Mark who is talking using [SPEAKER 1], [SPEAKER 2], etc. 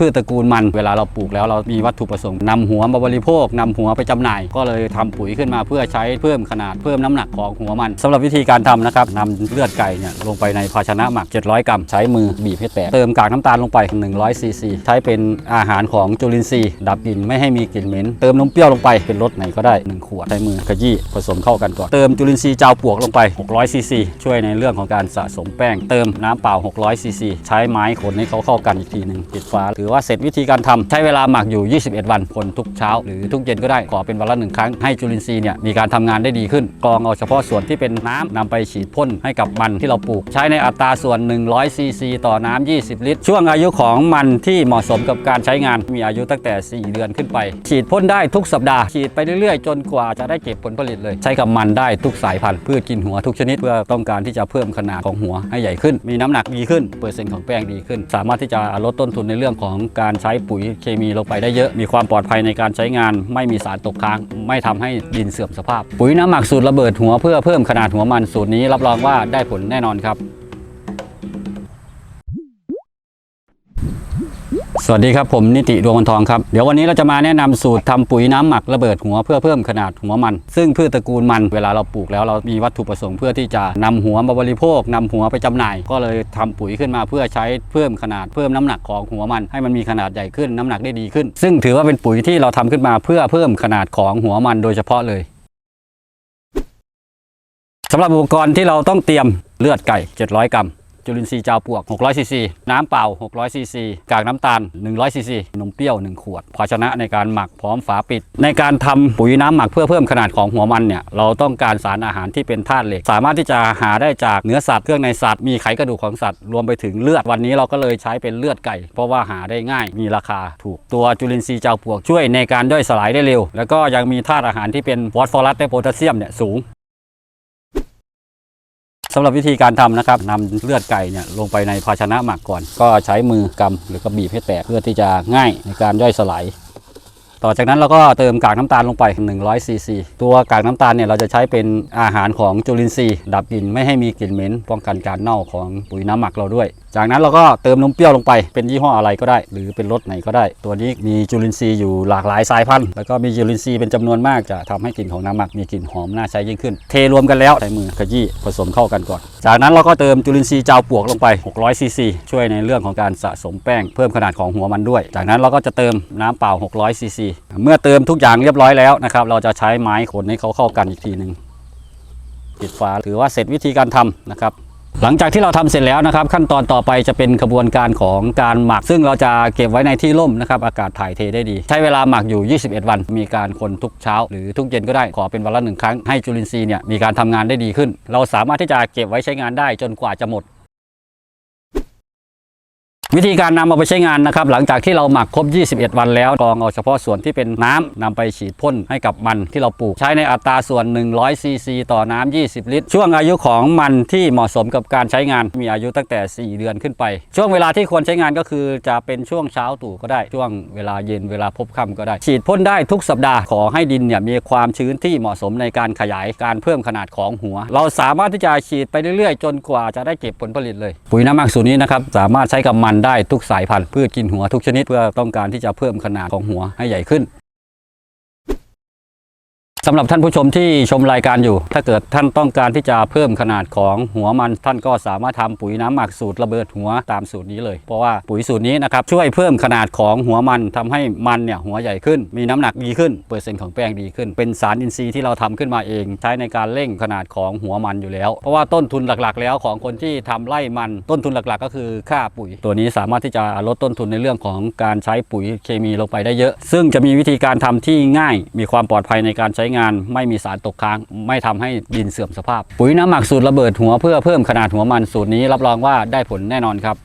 [SPEAKER 1] พืชตระกูลมันเวลาเราปลูกแล้วเรามีวัตถุประสงค์นำหัวมาบริโภคนำหัวไปจำหน่าย ก็เลยทำปุ๋ยขึ้นมาเพื่อใช้เพิ่มขนาดเพิ่มน้ำหนักของหัวมันสำหรับวิธีการทำนะครับนำเลือดไก่เนี่ยลงไปในภาชนะหมัก 700 กรัม ใช้มือบีบให้แตกเติมกากน้ำตาลลงไป 100 ซีซี ใช้เป็นอาหารของจุลินทรีย์ ดับกลิ่นไม่ให้มีกลิ่นเหม็นเติมนมเปรี้ยวลงไปเป็นรสไหนก็ได้1ขวดใช้มือขยี้ผสมเข้ากันก่อนเติมจุลินทรีย์เจ้าปวกลงไป 600 ซีซีช่วยในเรื่องของการสะสมแป้ง เติมน้ำเปล่า 600 ซีซีใช้ไม้คนให้เขาเข้ากันอีกทีหนึ่งปิดฝาถือือว่าเสร็จวิธีการทำใช้เวลาหมักอยู่ 21 วันคนทุกเช้า หรือทุกเย็นก็ได้ขอเป็นวันละหนึ่งครั้งให้จุลินทรีย์เนี่ยมีการทำงานได้ดีขึ้นกรองเอาเฉพาะส่วนที่เป็นน้ำนำไปฉีดพ่นให้กับมันที่เราปลูก ใช้ในอัตราส่วน 100 ซีซี ต่อน้ำ20 ลิตร ช่วงอายุของมันที่เหมาะสมกับการใช้งานมีอายุตั้งแต่ 4 เดือนขึ้นไป ฉีดพ่นได้ทุกสัปดาห์ฉีดไปเรื่อยๆ จนกว่าจะได้เก็บผลผลิตเลย ใช้กับมันได้ทุกสายพันธุ์พืชกินหัวทุกชนิดเพื่อต้องการที่จะเพิ่มขนาดของหัวให้ใหญ่ขึ้น มีน้ำหนักดีขึ้นเปอร์เซ็นต์ของแป้งดีขึ้น สามารถที่จะลดต้นทุนในเรื่องของการใช้ปุ๋ยเคมีลงไปได้เยอะ มีความปลอดภัยในการใช้งาน ไม่มีสารตกค้าง ไม่ทำให้ดินเสื่อมสภาพ ปุ๋ยน้ำหมักสูตรระเบิดหัวเพื่อเพิ่มขนาดหัวมันสูตรนี้รับรองว่าได้ผลแน่นอนครับ สวัสดีครับ ผมนิติดวงวันทองครับ เดี๋ยววันนี้เราจะมาแนะนำสูตรทำปุ๋ยน้ำหมักระเบิดหัวเพื่อเพิ่มขนาดหัวมัน ซึ่งพืชตระกูลมันเวลาเราปลูกแล้วเรามีวัตถุประสงค์เพื่อที่จะนำหัวมาบริโภคนำหัวไปจำหน่าย ก็เลยทำปุ๋ยขึ้นมาเพื่อใช้เพิ่มขนาดเพิ่มน้ำหนักของหัวมัน ให้มันมีขนาดใหญ่ขึ้นน้ำหนักได้ดีขึ้น ซึ่งถือว่าเป็นปุ๋ยที่เราทำขึ้นมาเพื่อเพิ่มขนาดของหัวมันโดยเฉพาะเลยสำหรับอุปกรณ์ที่เราต้องเตรียมเลือดไก่ 700 กรัม จุลินทรีย์เจ้าปวก 600ซีซีน้ำเปล่า 600ซีซีกากน้ำตาล 100ซีซีนมเปรี้ยว 1 ขวด ภาชนะในการหมักพร้อมฝาปิด ในการทำปุ๋ยน้ำหมักเพื่อเพิ่มขนาดของหัวมันเนี่ยเราต้องการสารอาหารที่เป็นธาตุเหล็ก สามารถที่จะหาได้จากเนื้อสัตว์เครื่องในสัตว์มีไขกระดูกของสัตว์รวมไปถึงเลือดวันนี้เราก็เลยใช้เป็นเลือดไก่ เพราะว่าหาได้ง่ายมีราคาถูกตัวจุลินทรีย์เจ้าปวกช่วยในการย่อยสลายได้เร็ว แล้วก็ยังมีธาตุอาหารที่เป็นฟอสฟอรัสและโพแทสเซียมเนี่ยสูง สำหรับวิธีการทำนะครับนำเลือดไก่เนี่ยลงไปในภาชนะหมักก่อน ก็ใช้มือกำหรือก็บีบให้แตกเพื่อที่จะง่ายในการย่อยสลาย ต่อจากนั้นเราก็เติมกากน้ำตาลลงไป 100ซีซีตัวกากน้ำตาลเนี่ยเราจะใช้เป็นอาหารของจุลินทรีย์ดับกลิ่นไม่ให้มีกลิ่นเหม็นป้องกันการเน่าของปุ๋ยน้ำหมักเราด้วย จากนั้นเราก็เติมนมเปรี้ยวลงไปเป็นยี่ห้ออะไรก็ได้ หรือเป็นรสไหนก็ได้ ตัวนี้มีจุลินทรีย์อยู่หลากหลายสายพันธุ์แล้วก็มีจุลินทรีย์เป็นจำนวนมากจะทำให้กลิ่นของน้ำหมักมีกลิ่นหอมน่าใช้ยิ่งขึ้น เทรวมกันแล้วใช้มือขยี้ผสมเข้ากันก่อน จากนั้นเราก็เติมจุลินทรีย์เจ้าปวกลงไป600ซีซีช่วยในเรื่องของการสะสมแป้งเพิ่มขนาดของหัวมันด้วย จากนั้นเราก็จะเติมน้ำเปล่า600ซีซีเมื่อเติมทุกอย่างเรียบร้อยแล้วนะครับ เราจะใช้ไม้ขนให้เขาเข้ากันอีกทีหนึ่งปิดฝาถือว่าเสร็จวิธีการทำนะครับ หลังจากที่เราทำเสร็จแล้วนะครับ ขั้นตอนต่อไปจะเป็นกระบวนการของการหมัก ซึ่งเราจะเก็บไว้ในที่ร่มนะครับ อากาศถ่ายเทได้ดี ใช้เวลาหมักอยู่ 21 วัน มีการคนทุกเช้า หรือทุกเย็นก็ได้ขอเป็นวันละหนึ่งครั้งให้จุลินทรีย์เนี่ยมีการทำงานได้ดีขึ้น เราสามารถที่จะเก็บไว้ใช้งานได้จนกว่าจะหมด วิธีการนำเอาไปใช้งานนะครับหลังจากที่เราหมักครบ 21 วันแล้วกรองเอาเฉพาะส่วนที่เป็นน้ำนำไปฉีดพ่นให้กับมันที่เราปลูก ใช้ในอัตราส่วน 100 ซีซีต่อน้ำ20 ลิตร ช่วงอายุของมันที่เหมาะสมกับการใช้งานมีอายุตั้งแต่ 4 เดือนขึ้นไป ช่วงเวลาที่ควรใช้งานก็คือจะเป็นช่วงเช้าตู่ก็ได้ช่วงเวลาเย็นเวลาพบค่ำก็ได้ ฉีดพ่นได้ทุกสัปดาห์ขอให้ดินเนี่ยมีความชื้นที่เหมาะสมในการขยายการเพิ่มขนาดของหัว เราสามารถที่จะฉีดไปเรื่อยๆ จนกว่าจะได้เก็บผลผลิตเลย ปุ๋ยน้ำหมักสูตรนี้นะครับสามารถใช้กับมันได้ทุกสายพันธุ์พืชกินหัวทุกชนิดเพื่อต้องการที่จะเพิ่มขนาดของหัวให้ใหญ่ขึ้น สำหรับท่านผู้ชมที่ชมรายการอยู่ ถ้าเกิดท่านต้องการที่จะเพิ่มขนาดของหัวมัน ท่านก็สามารถทำปุ๋ยน้ำหมักสูตรระเบิดหัวตามสูตรนี้เลย เพราะว่าปุ๋ยสูตรนี้นะครับช่วยเพิ่มขนาดของหัวมันทำให้มันเนี่ยหัวใหญ่ขึ้น มีน้ำหนักดีขึ้น เปอร์เซ็นต์ของแป้งดีขึ้น เป็นสารอินทรีย์ที่เราทำขึ้นมาเอง ใช้ในการเร่งขนาดของหัวมันอยู่แล้ว เพราะว่าต้นทุนหลักๆ แล้วของคนที่ทำไร่มันต้นทุนหลักๆ ก็คือค่าปุ๋ย ตัวนี้สามารถที่จะลดต้นทุนในเรื่องของการใช้ปุ๋ยเคมีลงไปได้เยอะ ซึ่งจะมีวิธีการทำที่ง่าย มีความปลอดภัยในการใช้งานไม่มีสารตกค้าง ไม่ทำให้ดินเสื่อมสภาพ ปุ๋ยน้ำหมักสูตรระเบิดหัวเพื่อเพิ่มขนาดหัวมันสูตรนี้รับรองว่าได้ผลแน่นอนครับ